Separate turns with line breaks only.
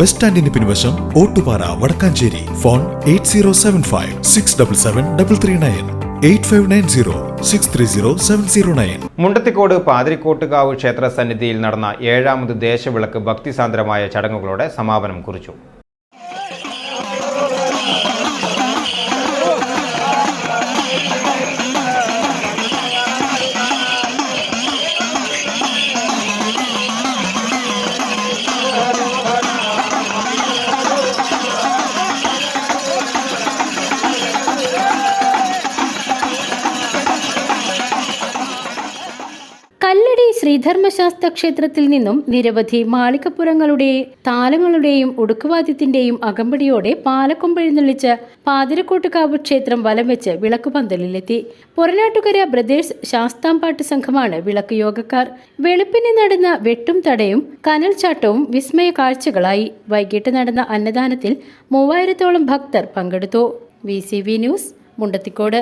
Bus സ്റ്റാൻഡിന് പിൻവശം Ottupara Vadakkanchery. Phone eight zero seven five six double seven double three nine eight five nine zero six three zero seven zero nine.
Mundathikode Pathirikottukavu ക്ഷേത്ര സന്നിധിയിൽ നടന്ന ഏഴാമത് ദേശവിളക്ക് ഭക്തിസാന്ദ്രമായ ചടങ്ങുകളോടെ സമാപനം കുറിച്ചു.
കല്ലടി ശ്രീധർമ്മശാസ്ത്ര ക്ഷേത്രത്തിൽ നിന്നും നിരവധി മാളികപ്പുറങ്ങളുടെ താലങ്ങളുടെയും ഒടുക്കുവാദ്യത്തിന്റെയും അകമ്പടിയോടെ പാലക്കൊമ്പെഴുന്നള്ളിച്ച് പാതിരക്കോട്ടുകാവ് ക്ഷേത്രം വലം വെച്ച് വിളക്കുപന്തലിലെത്തി പൊറനാട്ടുകര ബ്രദേഴ്സ് ശാസ്താംപാട്ട് സംഘമാണ് വിളക്ക് യോഗക്കാർ. വെളുപ്പിന് നടന്ന വെട്ടും തടയും കനൽച്ചാട്ടവും വിസ്മയ കാഴ്ചകളായി. വൈകിട്ട് നടന്ന അന്നദാനത്തിൽ മൂവായിരത്തോളം ഭക്തർ പങ്കെടുത്തു. V news Mundathikode.